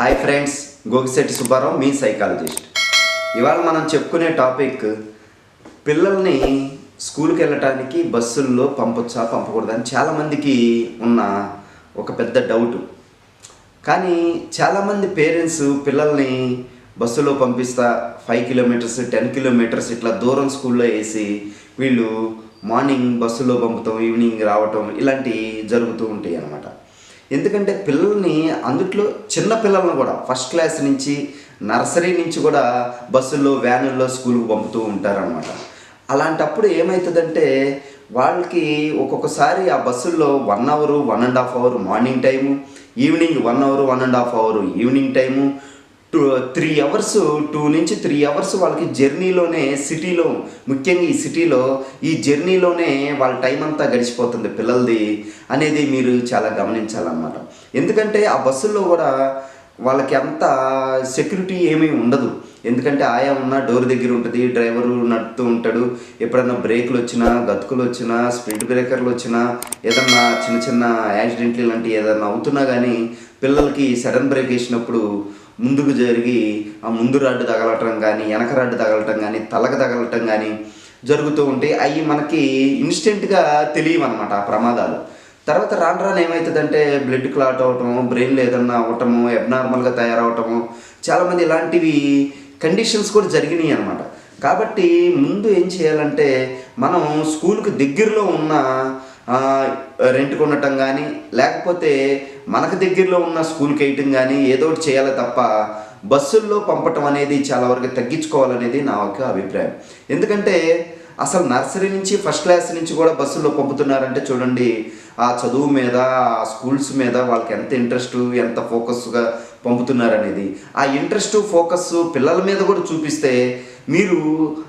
Hi friends Gogisetti Subbarao మీ psychologist. ఇవాళ మనం చెప్పుకునే టాపిక్ పిల్లల్ని స్కూల్కి వెళ్ళటానికి బస్సుల్లో పంపొచ్చా పంపకూడదు అని చాలామందికి ఉన్న ఒక పెద్ద డౌట్ కానీ చాలామంది పేరెంట్స్ పిల్లల్ని బస్సులో పంపిస్తా ఫైవ్ కిలోమీటర్స్ టెన్ కిలోమీటర్స్ ఇట్లా దూరం స్కూల్లో వేసి వీళ్ళు మార్నింగ్ బస్సులో పంపుతాం ఈవినింగ్ రావటం ఇలాంటివి జరుగుతూ ఉంటాయి అన్నమాట. ఎందుకంటే పిల్లల్ని అందుట్లో చిన్న పిల్లలను కూడా ఫస్ట్ క్లాస్ నుంచి నర్సరీ నుంచి కూడా బస్సుల్లో వ్యానుల్లో స్కూల్కి పంపుతూ ఉంటారనమాట అలాంటప్పుడు ఏమవుతుందంటే వాళ్ళకి ఒక్కొక్కసారి ఆ బస్సుల్లో one hour one and half hour morning time evening one hour one and half hour evening time two three hours two నుంచి త్రీ అవర్స్ వాళ్ళకి జర్నీలోనే సిటీలో ముఖ్యంగా ఈ సిటీలో ఈ జర్నీలోనే వాళ్ళ టైం అంతా గడిచిపోతుంది పిల్లలది అనేది మీరు చాలా గమనించాలన్నమాట. ఎందుకంటే ఆ బస్సుల్లో కూడా వాళ్ళకి అంత సెక్యూరిటీ ఏమీ ఉండదు. ఎందుకంటే ఆయా ఉన్న డోర్ దగ్గర ఉంటుంది డ్రైవరు నడుపుతూ ఉంటాడు. ఎప్పుడన్నా బ్రేకులు వచ్చినా గతుకులు వచ్చినా స్పీడ్ బ్రేకర్లు వచ్చినా ఏదన్నా చిన్న చిన్న యాక్సిడెంట్లు ఇలాంటివి ఏదన్నా అవుతున్నా కానీ పిల్లలకి సడన్ బ్రేక్ వేసినప్పుడు ముందుకు జరిగి ఆ ముందు రాడ్డు తగలటం కానీ వెనక రాడ్డు తగలటం కానీ తలకు తగలటం కానీ జరుగుతూ ఉంటాయి అవి మనకి ఇన్స్టెంట్గా తెలియవన్నమాట ఆ ప్రమాదాలు. తర్వాత రాను రాను ఏమవుతుందంటే బ్లడ్ క్లాట్ అవటము బ్రెయిన్ ఏదన్నా అవటము అబ్నార్మల్గా తయారవటము చాలామంది ఇలాంటివి కండిషన్స్ కూడా జరిగినాయి అనమాట కాబట్టి ముందు ఏం చేయాలంటే మనం స్కూల్కి దగ్గరలో ఉన్న రెంట్ కొనటం కానీ లేకపోతే మనకు దగ్గరలో ఉన్న స్కూల్కి వేయటం కానీ ఏదో ఒకటి చేయాలి తప్ప బస్సుల్లో పంపటం అనేది చాలా వరకు తగ్గించుకోవాలనేది నా యొక్క అభిప్రాయం. ఎందుకంటే అసలు నర్సరీ నుంచి ఫస్ట్ క్లాస్ నుంచి కూడా బస్సుల్లో పంపుతున్నారంటే చూడండి ఆ చదువు మీద ఆ స్కూల్స్ మీద వాళ్ళకి ఎంత ఇంట్రెస్ట్ ఎంత ఫోకస్గా పంపుతున్నారనేది. ఆ ఇంట్రెస్ట్ ఫోకస్ పిల్లల మీద కూడా చూపిస్తే మీరు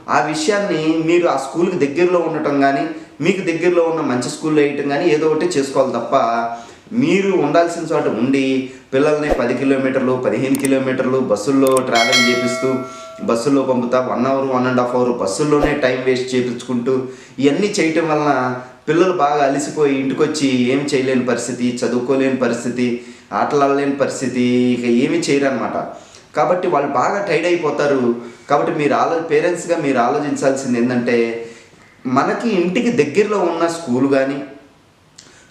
ఆ విషయాన్ని మీరు ఆ స్కూల్కి దగ్గరలో ఉండటం కానీ మీకు దగ్గరలో ఉన్న మంచి స్కూల్లో వేయటం కానీ ఏదో ఒకటి చేసుకోవాలి తప్ప మీరు ఉండాల్సిన చోట ఉండి పిల్లల్ని పది కిలోమీటర్లు పదిహేను కిలోమీటర్లు బస్సుల్లో ట్రావెల్ చేపిస్తూ బస్సుల్లో పంపుతా one hour one and half hour బస్సుల్లోనే time waste చేయించుకుంటూ ఇవన్నీ చేయటం వలన పిల్లలు బాగా అలసిపోయి ఇంటికి వచ్చి ఏం చేయలేని పరిస్థితి చదువుకోలేని పరిస్థితి ఆటలాడలేని పరిస్థితి ఇక ఏమీ చేయరనమాట కాబట్టి వాళ్ళు బాగా టైడ్ అయిపోతారు. కాబట్టి మీరు ఆలో పేరెంట్స్గా మీరు ఆలోచించాల్సింది ఏంటంటే మనకి ఇంటికి దగ్గరలో ఉన్న స్కూల్ కానీ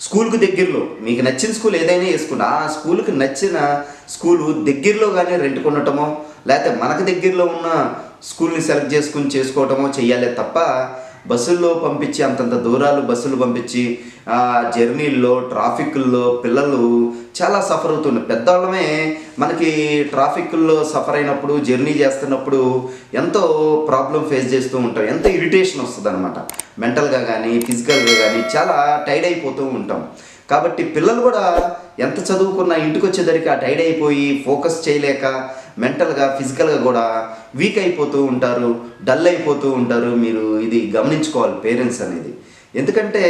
స్కూల్కి దగ్గరలో మీకు నచ్చిన స్కూల్ ఏదైనా వేసుకున్నా ఆ స్కూల్కి నచ్చిన స్కూలు దగ్గరలో కానీ రెంట్ కొనటమో లేకపోతే మనకు దగ్గరలో ఉన్న స్కూల్ని సెలెక్ట్ చేసుకుని చేసుకోవటమో చెయ్యాలి తప్ప బస్సుల్లో పంపించి అంతంత దూరాలు బస్సులు పంపించి ఆ జర్నీల్లో ట్రాఫిక్ల్లో పిల్లలు చాలా సఫర్ అవుతున్నారు పెద్దవాళ్ళమే మనకి ట్రాఫిక్ల్లో సఫర్ అయినప్పుడు జర్నీ చేస్తున్నప్పుడు ఎంతో ప్రాబ్లం ఫేస్ చేస్తూ ఉంటాం. ఎంత ఇరిటేషన్ వస్తుంది అనమాట మెంటల్గా కానీ ఫిజికల్గా కానీ చాలా టైడ్ అయిపోతూ ఉంటాం. కాబట్టి పిల్లలు కూడా ఎంత చదువుకున్నా ఇంటికి వచ్చేసరికి ఆ టైడ్ అయిపోయి ఫోకస్ చేయలేక మెంటల్గా ఫిజికల్గా కూడా వీక్ అయిపోతూ ఉంటారు డల్ అయిపోతూ ఉంటారు. మీరు ఇది గమనించుకోవాలి పేరెంట్స్ అనేది. ఎందుకంటే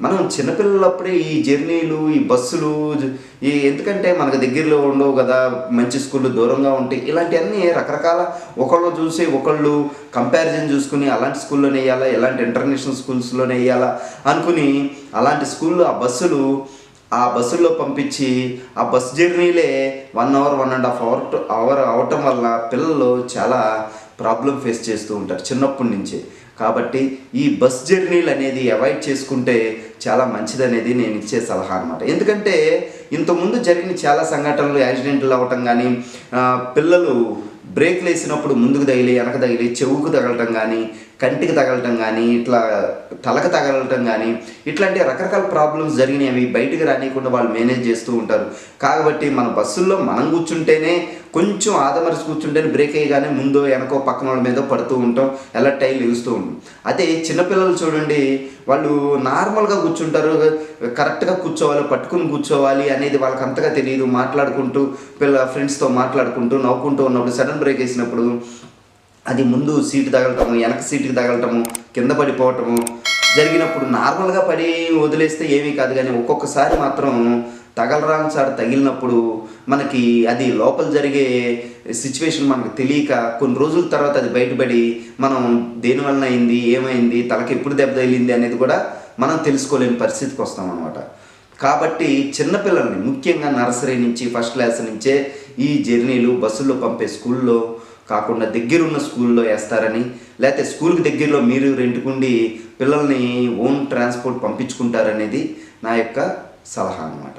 మనం చిన్నపిల్లలప్పుడే ఈ జర్నీలు ఈ బస్సులు ఈ ఎందుకంటే మనకు దగ్గరలో ఉండవు కదా మంచి స్కూళ్ళు దూరంగా ఉంటాయి ఇలాంటివన్నీ రకరకాల ఒకళ్ళు చూసి ఒకళ్ళు కంపారిజన్ చూసుకుని అలాంటి స్కూల్లోనే వేయాలా ఇలాంటి ఇంటర్నేషనల్ స్కూల్స్లోనే వేయాలా అనుకుని అలాంటి స్కూల్లో ఆ బస్సులు ఆ బస్సుల్లో పంపించి ఆ bus జర్నీలే one hour one and half hour hour అవటం వల్ల పిల్లలు చాలా ప్రాబ్లం ఫేస్ చేస్తూ ఉంటారు చిన్నప్పటి నుంచే. కాబట్టి ఈ బస్ జర్నీలు అనేది అవాయిడ్ చేసుకుంటే చాలా మంచిది అనేది నేను ఇచ్చే సలహా అనమాట ఎందుకంటే ఇంతకుముందు జరిగిన చాలా సంఘటనలు యాక్సిడెంట్లు అవ్వటం కానీ పిల్లలు బ్రేక్లు వేసినప్పుడు ముందుకు తగిలి వెనక తగిలి చెవుకు తగలటం కానీ కంటికి తగలటం కానీ ఇట్లా తలకు తగలటం కానీ ఇట్లాంటి రకరకాల ప్రాబ్లమ్స్ జరిగినవి బయటకు రానియకుండా వాళ్ళు మేనేజ్ చేస్తూ ఉంటారు. కాబట్టి మన బస్సుల్లో మనం కూర్చుంటేనే కొంచెం ఆదమరిచి కూర్చుంటేనే బ్రేక్ అయ్యగానే ముందో వెనకో పక్కన వాళ్ళ మీద పడుతూ ఉంటాం ఎలా టైల్ లేస్తూ ఉంటాం. అదే చిన్నపిల్లలు చూడండి వాళ్ళు నార్మల్గా కూర్చుంటారు కరెక్ట్గా కూర్చోవాలి పట్టుకుని కూర్చోవాలి అనేది వాళ్ళకి అంతగా తెలియదు మాట్లాడుకుంటూ పిల్ల ఫ్రెండ్స్తో మాట్లాడుకుంటూ నవ్వుకుంటూ ఉన్నప్పుడు సడన్ బ్రేక్ వేసినప్పుడు అది ముందు సీటు తగలటము వెనక సీటుకి తగలటము కింద పడిపోవటము జరిగినప్పుడు నార్మల్గా పడి వదిలేస్తే ఏమీ కాదు కానీ ఒక్కొక్కసారి మాత్రం తగలరాని సార్ తగిలినప్పుడు మనకి అది లోపల జరిగే సిచ్యువేషన్ మనకు తెలియక కొన్ని రోజుల తర్వాత అది బయటపడి మనం దేనివల్ల అయింది ఏమైంది తలకి ఎప్పుడు దెబ్బ తగిలింది అనేది కూడా మనం తెలుసుకోలేని పరిస్థితికి వస్తాం అనమాట కాబట్టి చిన్నపిల్లల్ని ముఖ్యంగా నర్సరీ నుంచి ఫస్ట్ క్లాస్ నుంచే ఈ జర్నీలు బస్సుల్లో పంపే స్కూల్లో కాకుండా దగ్గరున్న స్కూల్లో వేస్తారని లేకపోతే స్కూల్కి దగ్గరలో మీరు రెంటుకుండి పిల్లల్ని ఓన్ ట్రాన్స్పోర్ట్ పంపించుకుంటారనేది నా యొక్క సలహా అన్నమాట.